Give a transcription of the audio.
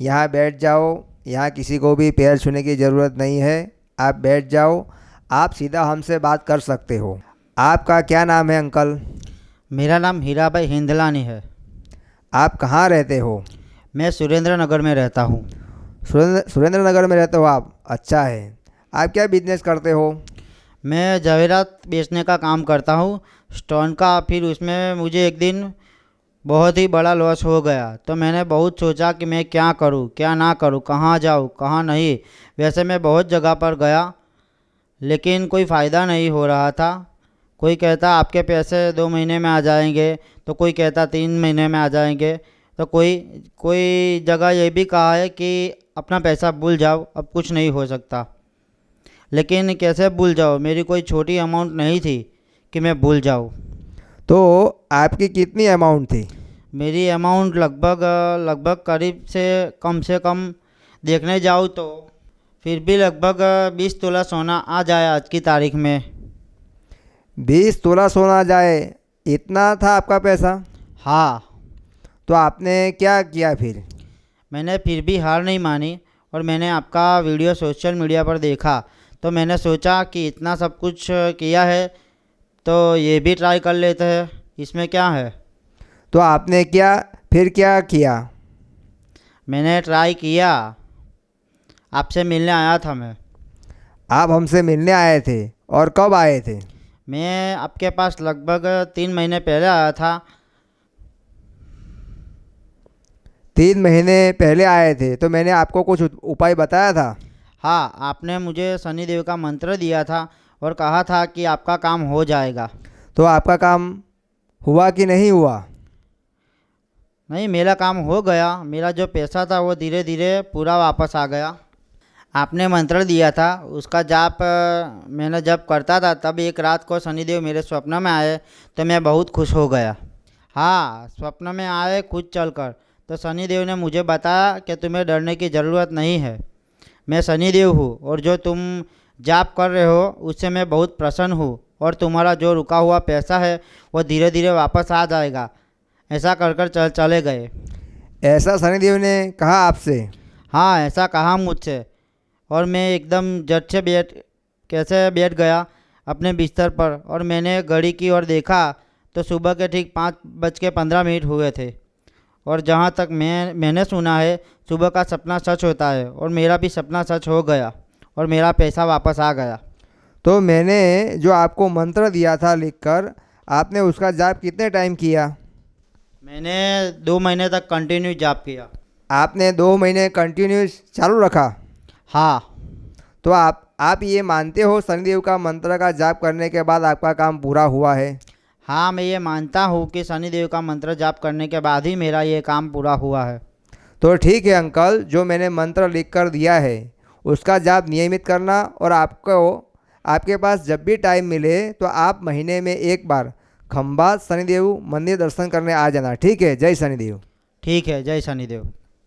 यहाँ बैठ जाओ। यहाँ किसी को भी पैर छूने की ज़रूरत नहीं है। आप बैठ जाओ। आप सीधा हमसे बात कर सकते हो। आपका क्या नाम है अंकल? मेरा नाम हीरा भाई हिंदलानी है। आप कहाँ रहते हो? मैं सुरेंद्र नगर में रहता हूँ। सुरेंद्र सुरेंद्र नगर में रहते हो आप? अच्छा है। आप क्या बिज़नेस करते हो? मैं जवेरात बेचने का काम करता हूँ। स्टोन का फिर उसमें मुझे एक दिन बहुत ही बड़ा लॉस हो गया। तो मैंने बहुत सोचा कि मैं क्या करूँ, क्या ना करूँ, कहाँ जाऊँ, कहाँ नहीं। वैसे मैं बहुत जगह पर गया, लेकिन कोई फ़ायदा नहीं हो रहा था। कोई कहता, आपके पैसे दो महीने में आ जाएँगे। तो कोई कहता, तीन महीने में आ जाएँगे। तो कोई कोई जगह ये भी कहा है कि अपना पैसा भूल जाओ, अब कुछ नहीं हो सकता। लेकिन कैसे भूल जाओ? मेरी कोई छोटी अमाउंट नहीं थी कि मैं भूल जाऊँ। तो आपकी कितनी अमाउंट थी? मेरी अमाउंट लगभग लगभग करीब से कम से कम देखने जाऊँ तो फिर भी लगभग बीस तोला सोना आ जाए आज की तारीख में। बीस तोला सोना जाए इतना था आपका पैसा? हाँ। तो आपने क्या किया फिर? मैंने फिर भी हार नहीं मानी और मैंने आपका वीडियो सोशल मीडिया पर देखा। तो मैंने सोचा कि इतना सब कुछ किया है तो ये भी ट्राई कर लेते हैं। इसमें क्या है? तो आपने क्या फिर क्या किया? मैंने ट्राई किया। आपसे मिलने आया था मैं। आप हमसे मिलने आए थे और कब आए थे? मैं आपके पास लगभग तीन महीने पहले आया था। तीन महीने पहले आए थे तो मैंने आपको कुछ उपाय बताया था? हाँ आपने मुझे शनि देव का मंत्र दिया था। और कहा था कि आपका काम हो जाएगा। तो आपका काम हुआ कि नहीं हुआ? नहीं मेरा काम हो गया। मेरा जो पैसा था वो धीरे धीरे पूरा वापस आ गया। आपने मंत्र दिया था उसका जाप मैंने जब करता था तब एक रात को शनिदेव मेरे स्वप्न में आए तो मैं बहुत खुश हो गया। हाँ स्वप्न में आए खुद चलकर तो शनिदेव ने मुझे बताया कि तुम्हें डरने की ज़रूरत नहीं है। मैं शनिदेव हूँ और जो तुम जाप कर रहे हो उससे मैं बहुत प्रसन्न हूँ और तुम्हारा जो रुका हुआ पैसा है वो धीरे धीरे वापस आ जाएगा। ऐसा कर कर चल चले गए। ऐसा शनिदेव ने कहा आपसे? हाँ ऐसा कहा मुझसे। और मैं एकदम झट से बैठ कैसे बैठ गया अपने बिस्तर पर और मैंने घड़ी की ओर देखा तो सुबह के ठीक पाँच बज के पंद्रह मिनट हुए थे। और जहाँ तक मैं मैंने सुना है सुबह का सपना सच होता है और मेरा भी सपना सच हो गया। और मेरा पैसा वापस आ गया। तो मैंने जो आपको मंत्र दिया था लिखकर आपने उसका जाप कितने टाइम किया? मैंने दो महीने तक कंटिन्यू जाप किया। आपने दो महीने कंटिन्यू चालू रखा? हाँ। तो आप आप ये मानते हो शनिदेव का मंत्र का जाप करने के बाद आपका काम पूरा हुआ है? हाँ मैं ये मानता हूँ कि शनिदेव का मंत्र जाप करने के बाद ही मेरा ये काम पूरा हुआ है। तो ठीक है अंकल जो मैंने मंत्र लिख कर दिया है उसका जाप नियमित करना और आपको, आपके पास जब भी टाइम मिले तो आप महीने में एक बार खंबा, शनिदेव मंदिर दर्शन करने आ जाना। ठीक है? जय शनिदेव। ठीक है, जय शनिदेव।